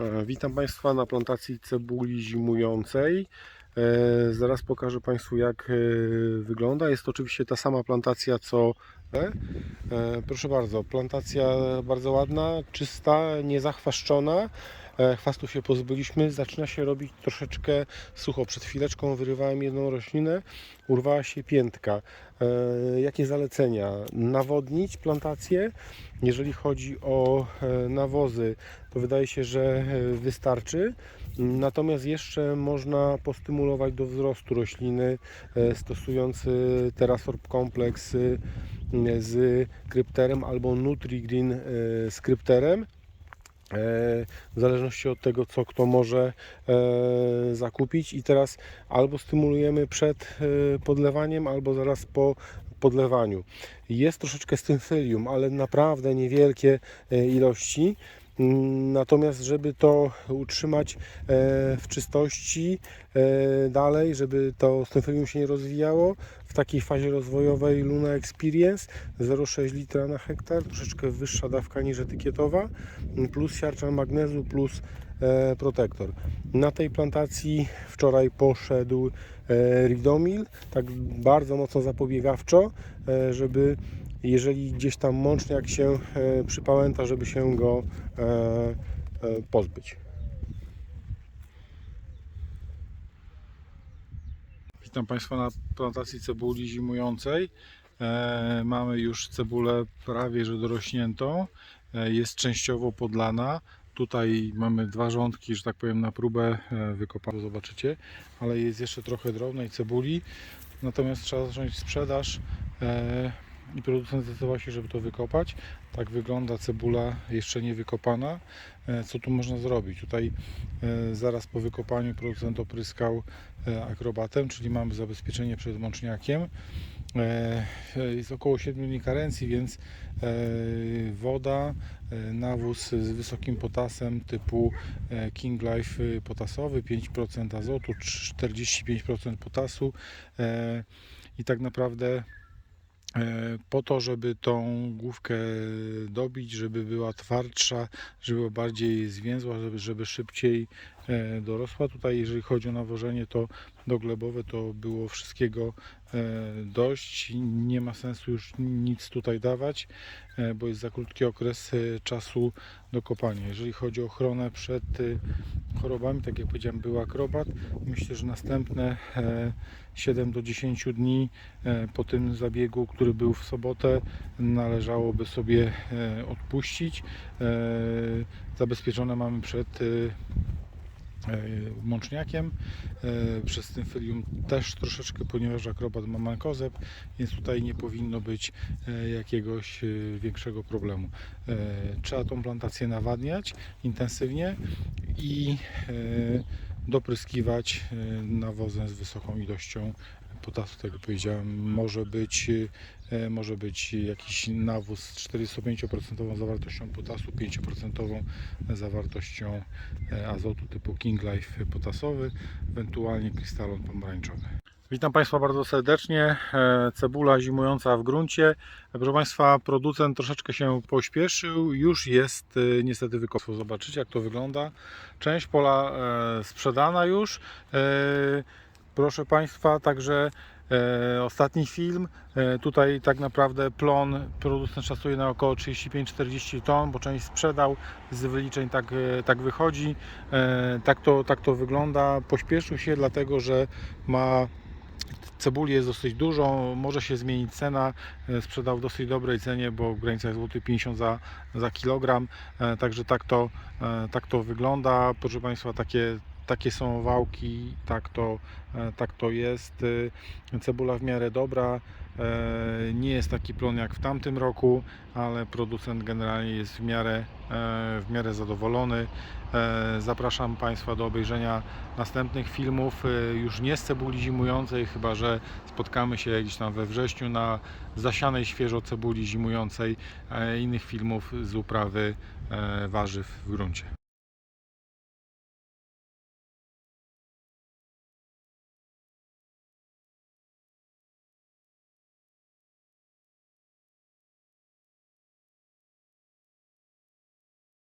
E, Witam Państwa na plantacji cebuli zimującej. E, Zaraz pokażę Państwu jak e, wygląda. Jest to oczywiście ta sama plantacja co te. Proszę bardzo, plantacja bardzo ładna, czysta, niezachwaszczona. E, Chwastów się pozbyliśmy, zaczyna się robić troszeczkę sucho. Przed chwileczką wyrywałem jedną roślinę, urwała się piętka. E, Jakie zalecenia? Nawodnić plantację. Jeżeli chodzi o e, nawozy, to wydaje się, że wystarczy. Natomiast jeszcze można postymulować do wzrostu rośliny stosując Terrasorb Complex e, z krypterem albo NutriGreen z krypterem. E, W zależności od tego, co kto może e, zakupić. I teraz albo stymulujemy przed e, podlewaniem, albo zaraz po podlewaniu. Jest troszeczkę stymfylium, ale naprawdę niewielkie ilości. Natomiast, żeby to utrzymać e, w czystości e, dalej, żeby to stymfylium się nie rozwijało, w takiej fazie rozwojowej Luna Experience 0,6 litra na hektar, troszeczkę wyższa dawka niż etykietowa, plus siarczan magnezu, plus e, protektor. Na tej plantacji wczoraj poszedł Ridomil, tak bardzo mocno zapobiegawczo, żeby jeżeli gdzieś tam mączniak się e, przypałęta, żeby się go e, e, pozbyć. Witam Państwa na plantacji cebuli zimującej. Mamy już cebulę prawie że dorośniętą. Jest częściowo podlana. Tutaj mamy dwa rządki, że tak powiem, na próbę wykopane, zobaczycie, ale jest jeszcze trochę drobnej cebuli. Natomiast trzeba zacząć sprzedaż i producent zdecydował się, żeby to wykopać. Tak wygląda cebula jeszcze nie wykopana. E, Co tu można zrobić? Tutaj e, zaraz po wykopaniu producent opryskał e, akrobatem, czyli mamy zabezpieczenie przed mączniakiem. Jest około 7 dni karencji, więc woda, nawóz z wysokim potasem typu King Life y, potasowy, 5% azotu, 45% potasu i tak naprawdę po to, żeby tą główkę dobić, żeby była twardsza, żeby była bardziej zwięzła, żeby, żeby szybciej e, dorosła. Tutaj jeżeli chodzi o nawożenie, to doglebowe to było wszystkiego e, dość. Nie ma sensu już nic tutaj dawać, e, bo jest za krótki okres e, czasu do kopania. Jeżeli chodzi o ochronę przed e, chorobami, tak jak powiedziałem, był akrobat. Myślę, że następne e, 7 do 10 dni e, po tym zabiegu, który był w sobotę, należałoby sobie e, odpuścić. E, Zabezpieczone mamy przed e, e, mączniakiem. E, Przez tymfylium też troszeczkę, ponieważ akrobat ma mankozeb, więc tutaj nie powinno być e, jakiegoś e, większego problemu. E, Trzeba tą plantację nawadniać intensywnie i e, dopryskiwać e, nawozem z wysoką ilością potasu, tak jak powiedziałem, może być, e, może być jakiś nawóz z 45% zawartością potasu, 5% zawartością azotu typu King Life potasowy, ewentualnie krystalon pomarańczowy. Witam Państwa bardzo serdecznie. E, Cebula zimująca w gruncie. Proszę Państwa, producent troszeczkę się pośpieszył. Już jest e, niestety wykopał. Zobaczycie jak to wygląda. Część pola e, sprzedana już. Proszę Państwa, także ostatni film. Tutaj tak naprawdę plon producent szacuje na około 35-40 ton, bo część sprzedał. Z wyliczeń tak, tak wychodzi. Tak, to, tak to wygląda. Pośpieszył się, dlatego że ma Cebuli jest dosyć dużo, może się zmienić cena. E, Sprzedał w dosyć dobrej cenie, bo w granicach złoty 50 za, za kilogram. E, Także tak to, e, tak to wygląda. Proszę Państwa, takie, takie są wałki, tak to, e, tak to jest. E, Cebula w miarę dobra. E, Nie jest taki plon jak w tamtym roku, ale producent generalnie jest w miarę, e, w miarę zadowolony. Zapraszam Państwa do obejrzenia następnych filmów, już nie z cebuli zimującej, chyba że spotkamy się gdzieś tam we wrześniu na zasianej świeżo cebuli zimującej, innych filmów z uprawy warzyw w gruncie.